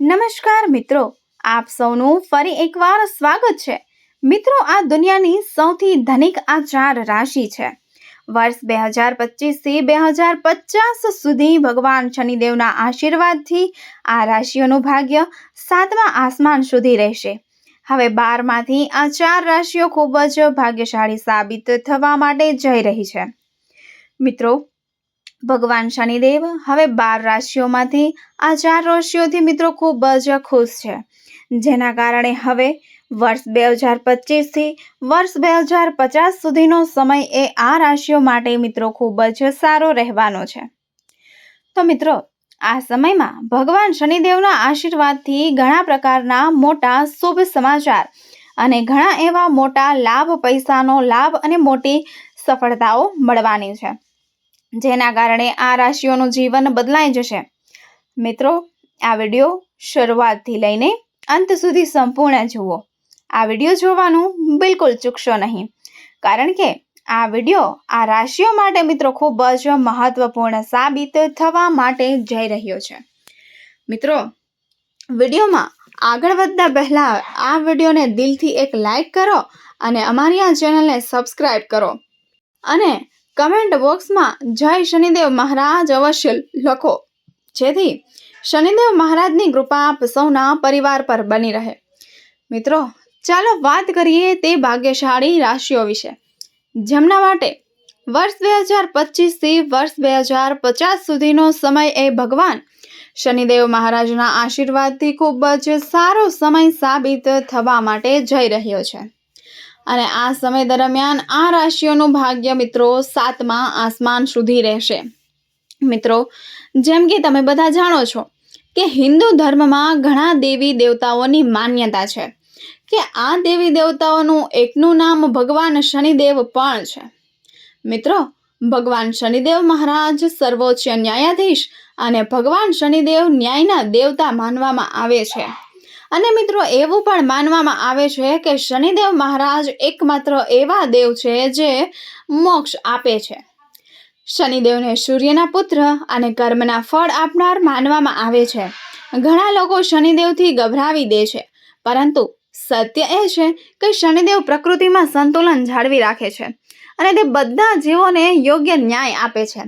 નમસ્કાર મિત્રો, આપ સૌનું ફરી એકવાર સ્વાગત છે. મિત્રો, આ દુનિયાની સૌથી ધનિક આ ચાર રાશિ છે. વર્ષ બે હજાર પચીસથી બે હજાર પચાસ સુધી ભગવાન શનિદેવના આશીર્વાદથી આ રાશિઓનું ભાગ્ય સાતમા આસમાન સુધી રહેશે. હવે બારમાંથી આ ચાર રાશિઓ ખૂબ જ ભાગ્યશાળી સાબિત થવા માટે જઈ રહી છે. મિત્રો ભગવાન શનિદેવ હવે બાર રાશિઓમાંથી આ ચાર રાશિઓથી મિત્રો ખૂબ જ ખુશ છે. જેના કારણે હવે વર્ષ બે હજાર પચીસથી વર્ષ બે હજાર પચાસ સુધીનો સમય એ આ રાશિઓ માટે મિત્રો ખૂબ જ સારો રહેવાનો છે. તો મિત્રો, આ સમયમાં ભગવાન શનિદેવના આશીર્વાદથી ઘણા પ્રકારના મોટા શુભ સમાચાર અને ઘણા એવા મોટા લાભ પૈસાનો લાભ અને મોટી સફળતાઓ મળવાની છે. જેના કારણે આ રાશિઓનું જીવન બદલાઈ જશે. મિત્રો, આ વીડિયો શરૂઆતથી લઈને અંત સુધી સંપૂર્ણ જુઓ. આ વીડિયો જોવાનું બિલકુલ ચૂકશો નહીં. કારણ કે આ વીડિયો આ રાશિઓ માટે મિત્રો ખૂબ જ મહત્વપૂર્ણ સાબિત થવા માટે જઈ રહ્યો છે. મિત્રો, વિડીયોમાં આગળ વધતા પહેલાં આ વિડીયોને દિલથી એક લાઈક કરો અને અમારી આ ચેનલને સબસ્ક્રાઈબ કરો. અને કમેન્ટ બોક્સમાં જય શનિદેવ મહારાજ અવશ્ય લખો. જેથી શનિદેવ મહારાજની કૃપા આપ સૌના પરિવાર પર બની રહે. મિત્રો, ચાલો વાત કરીએ તે ભાગ્યશાળી રાશિઓ વિશે. જેમના માટે વર્ષ બે હજાર પચીસથી વર્ષ બે હજાર પચાસ સુધીનો સમય એ ભગવાન શનિદેવ મહારાજના આશીર્વાદથી ખૂબ જ સારો સમય સાબિત થવા માટે જઈ રહ્યો છે. અને આ સમય દરમિયાન આ રાશિઓનું ભાગ્ય મિત્રો સાતમા આસમાન સુધી રહેશે. મિત્રો, જેમ કે તમે બધા જાણો છો કે હિન્દુ ધર્મમાં ઘણા દેવી દેવતાઓની માન્યતા છે કે આ દેવી દેવતાઓનું એકનું નામ ભગવાન શનિદેવ પણ છે. મિત્રો, ભગવાન શનિદેવ મહારાજ સર્વોચ્ચ ન્યાયાધીશ અને ભગવાન શનિદેવ ન્યાયના દેવતા માનવામાં આવે છે. અને મિત્રો, એવું પણ માનવામાં આવે છે કે શનિદેવ મહારાજ એકમાત્ર એવા દેવ છે જે મોક્ષ આપે છે. શનિદેવને સૂર્યના પુત્ર અને કર્મના ફળ આપનાર માનવામાં આવે છે. ઘણા લોકો શનિદેવથી ગભરાવી દે છે, પરંતુ સત્ય એ છે કે શનિદેવ પ્રકૃતિમાં સંતુલન જાળવી રાખે છે અને તે બધા જીવોને યોગ્ય ન્યાય આપે છે.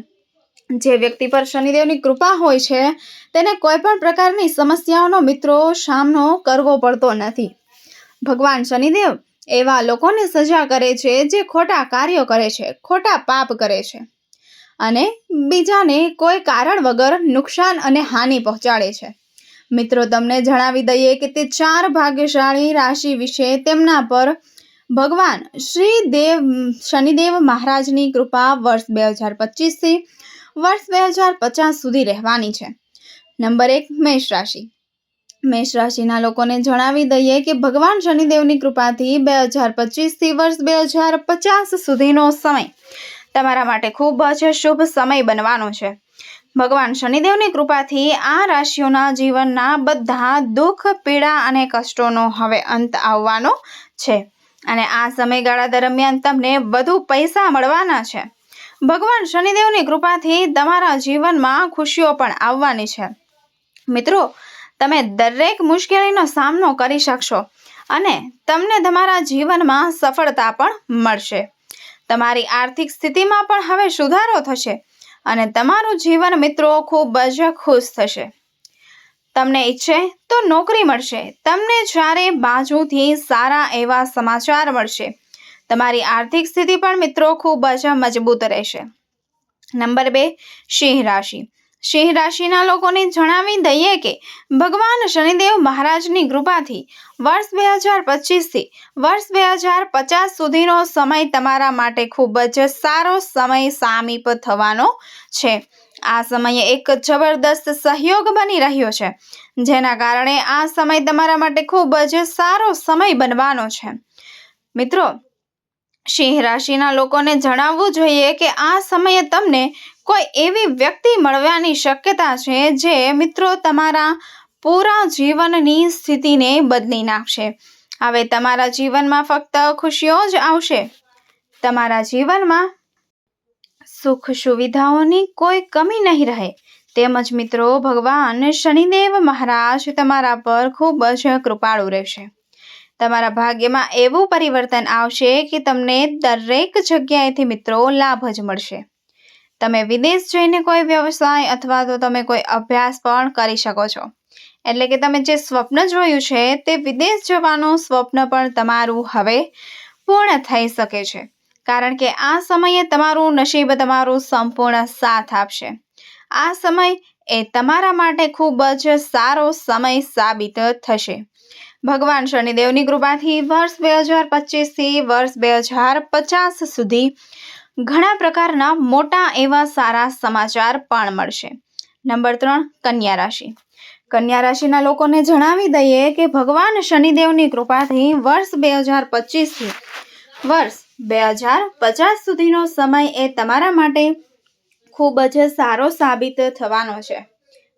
જે વ્યક્તિ પર શનિદેવની કૃપા હોય છે, તેને કોઈ પણ પ્રકારની સમસ્યાઓનો મિત્રો સામનો કરવો પડતો નથી. ભગવાન શનિદેવ એવા લોકોને સજા કરે છે જે ખોટા કાર્યો કરે છે, ખોટા પાપ કરે છે અને બીજાને કોઈ કારણ વગર નુકસાન અને હાનિ પહોંચાડે છે. મિત્રો, તમને જણાવી દઈએ કે તે ચાર ભાગ્યશાળી રાશિ વિશે તેમના પર ભગવાન શ્રી દેવ શનિદેવ મહારાજની કૃપા વર્ષ બે હજાર પચીસથી વર્ષ બે હજાર પચાસ સુધી રહેવાની છે. નંબર એક, મેષ રાશિ. મેષ રાશિના લોકોને જણાવી દઈએ કે ભગવાન શનિદેવની કૃપાથી બે હજાર પચીસથી વર્ષ બે હજાર પચાસ સુધીનો સમય તમારા માટે ખૂબ જ શુભ સમય બનવાનો છે. ભગવાન શનિદેવની કૃપાથી આ રાશિઓના જીવનના બધા દુઃખ, પીડા અને કષ્ટોનો હવે અંત આવવાનો છે. અને આ સમયગાળા દરમિયાન તમને વધુ પૈસા મળવાના છે. ભગવાન શનિદેવની કૃપાથી તમારા જીવનમાં ખુશીઓ પણ આવવાની છે. મિત્રો, તમે દરેક મુશ્કેલીનો સામનો કરી શકશો અને તમને તમારા જીવનમાં સફળતા પણ મળશે. તમારી આર્થિક સ્થિતિમાં પણ હવે સુધારો થશે અને તમારું જીવન, મિત્રો, ખૂબ જ ખુશ થશે. તમને ઈચ્છે તો નોકરી મળશે. તમને જ્યારે બાજુથી સારા એવા સમાચાર મળશે. તમારી આર્થિક સ્થિતિ પણ મિત્રો ખૂબ જ મજબૂત રહેશે. નંબર બે, સિંહ રાશિ. સિંહ રાશિના લોકોને જણાવી દઈએ કે ભગવાન શનિદેવ મહારાજની કૃપાથી વર્ષ બે હજાર પચીસથી વર્ષ બે હજાર પચાસ સુધીનો સમય તમારા માટે ખૂબ જ સારો સમય સામીપ થવાનો છે. આ સમયે એક જબરદસ્ત સહયોગ બની રહ્યો છે, જેના કારણે આ સમય તમારા માટે ખૂબ જ સારો સમય બનવાનો છે. મિત્રો સિંહ રાશિના લોકોને જણાવવું જોઈએ કે આ સમયે તમને કોઈ એવી વ્યક્તિ મળવાની શક્યતા છે જે મિત્રો તમારા પૂરા જીવનની સ્થિતિને બદલી નાખશે. હવે તમારા જીવનમાં ફક્ત ખુશીઓ જ આવશે. તમારા જીવનમાં સુખ સુવિધાઓની કોઈ કમી નહીં રહે. તેમજ મિત્રો, ભગવાન શનિદેવ મહારાજ તમારા પર ખૂબ જ કૃપાળુ રહેશે. તમારા ભાગ્યમાં એવું પરિવર્તન આવશે કે તમને દરેક જગ્યાએથી મિત્રો લાભ જ મળશે. તમે વિદેશ જઈને કોઈ વ્યવસાય અથવા તો તમે કોઈ અભ્યાસ પણ કરી શકો છો. એટલે કે તમે જે સ્વપ્ન જોયું છે તે વિદેશ જવાનું સ્વપ્ન પણ તમારું હવે પૂર્ણ થઈ શકે છે. કારણ કે આ સમયે તમારું નસીબ તમારું સંપૂર્ણ સાથ આપશે. આ સમય એ તમારા માટે ખૂબ જ સારો સમય સાબિત થશે. ભગવાન શનિદેવની કૃપાથી વર્ષ બે હજાર પચીસથી વર્ષ બે હજાર પચાસ સુધી ઘણા પ્રકારના મોટા એવા સારા સમાચાર પણ મળશે. નંબર ત્રણ, કન્યા રાશિ. કન્યા રાશિના લોકોને જણાવી દઈએ કે ભગવાન શનિદેવની કૃપાથી વર્ષ બે હજાર પચીસથી વર્ષ બે હજાર પચાસ સુધીનો સમય એ તમારા માટે ખૂબ જ સારો સાબિત થવાનો છે.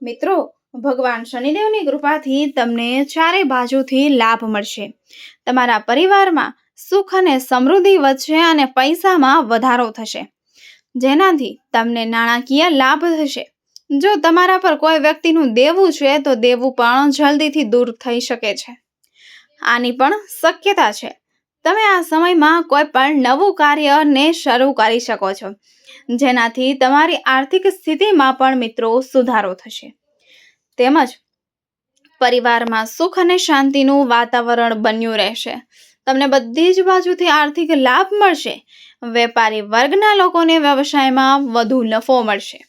મિત્રો ભગવાન શનિદેવની કૃપાથી તમને ચારે બાજુથી લાભ મળશે. તમારા પરિવારમાં સુખ અને સમૃદ્ધિ વધશે અને પૈસામાં વધારો થશે. જેનાથી તમને નાણાકીય લાભ થશે. જો તમારા પર કોઈ વ્યક્તિનું દેવું છે, તો દેવું પણ જલ્દીથી દૂર થઈ શકે છે. આની પણ શક્યતા છે. તમે આ સમયમાં કોઈ પણ નવું કાર્યને શરૂ કરી શકો છો. જેનાથી તમારી આર્થિક સ્થિતિમાં પણ મિત્રો સુધારો થશે. તેમજ પરિવારમાં સુખ અને શાંતિનું વાતાવરણ બન્યું રહેશે. તમને બધી જ બાજુથી આર્થિક લાભ મળશે. વેપારી વર્ગના લોકોને વ્યવસાયમાં વધુ નફો મળશે.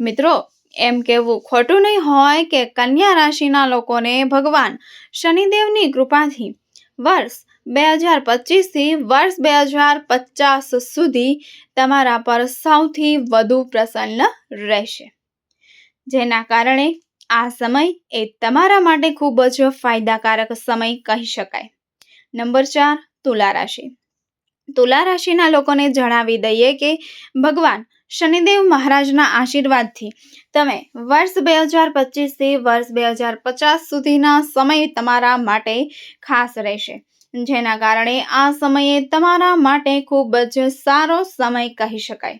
મિત્રો, એમ કહેવું ખોટું નહીં હોય કે કન્યા રાશિના લોકોને ભગવાન શનિદેવની કૃપાથી વર્ષ બે હજાર પચીસથી વર્ષ બે હજાર પચાસ સુધી તમારા પર સૌથી વધુ પ્રસન્ન રહેશે. જેના કારણે આ સમય એ તમારા માટે ખૂબ જ ફાયદાકારક સમય કહી શકાય. નંબર ચાર, તુલા રાશિ. તુલા રાશિના લોકોને જણાવી દઈએ કે ભગવાન શનિદેવ મહારાજના આશીર્વાદથી તમે વર્ષ બે હજાર પચીસથી વર્ષ બે હજાર પચાસ સુધીના સમય તમારા માટે ખાસ રહેશે. જેના કારણે આ સમયે તમારા માટે ખૂબ જ સારો સમય કહી શકાય.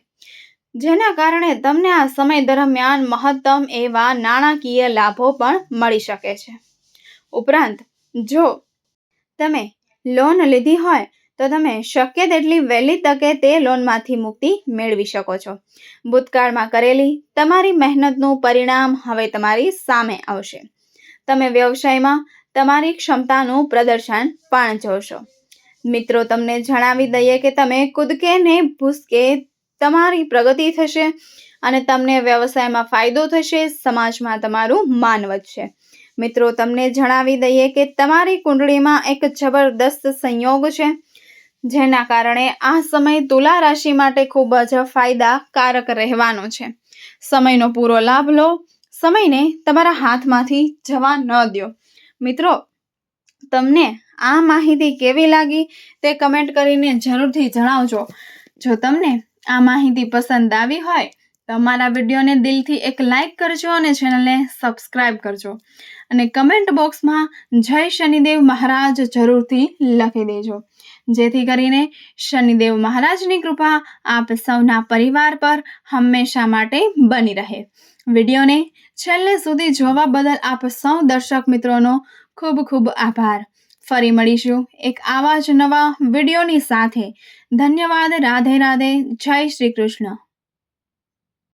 જેના કારણે તમને આ સમય દરમિયાન મહત્તમ એવા નાણાકીય લાભો પણ મળી શકે છે. ઉપરાંત, જો તમે લોન લીધી હોય, તો તમે શક્ય તેટલી વહેલી તકે તે લોનમાંથી મુક્તિ મેળવી શકો છો. ભૂતકાળમાં કરેલી તમારી મહેનતનું પરિણામ હવે તમારી સામે આવશે. તમે વ્યવસાયમાં તમારી ક્ષમતાનું પ્રદર્શન પણ જોશો. મિત્રો, તમને જણાવી દઈએ કે તમે કૂદકે ને ભૂસકે તમારી પ્રગતિ થશે અને તમને વ્યવસાયમાં ફાયદો થશે, સમાજમાં તમારું માન વધશે. મિત્રો, તમને જણાવી દઈએ કે તમારી કુંડળીમાં એક જબરદસ્ત સંયોગ છે, જેના કારણે આ સમય તુલા રાશિ માટે ખૂબ જ ફાયદાકારક રહેવાનો છે. સમયનો પૂરો લાભ લો, સમયને તમારા હાથમાંથી જવા ન દો મિત્રો, તમને આ માહિતી કેવી લાગી તે કમેન્ટ કરીને જરૂરથી જણાવજો. જો તમને આ માહિતી પસંદ આવી હોય તો અમારા વિડીયોને દિલથી એક લાઈક કરજો અને ચેનલને સબસ્ક્રાઈબ કરજો. અને કમેન્ટ બોક્સમાં જય શનિદેવ મહારાજ જરૂરથી લખી દેજો. જેથી કરીને શનિદેવ મહારાજની કૃપા આપ સૌના પરિવાર પર હંમેશા માટે બની રહે. વિડીયોને છેલ્લે સુધી જોવા બદલ આપ સૌ દર્શક મિત્રોનો ખૂબ ખૂબ આભાર. ફરી મળીશું એક આવા જ નવા વિડીયોની સાથે. ધન્યવાદ રાધે રાધે જય શ્રી કૃષ્ણ.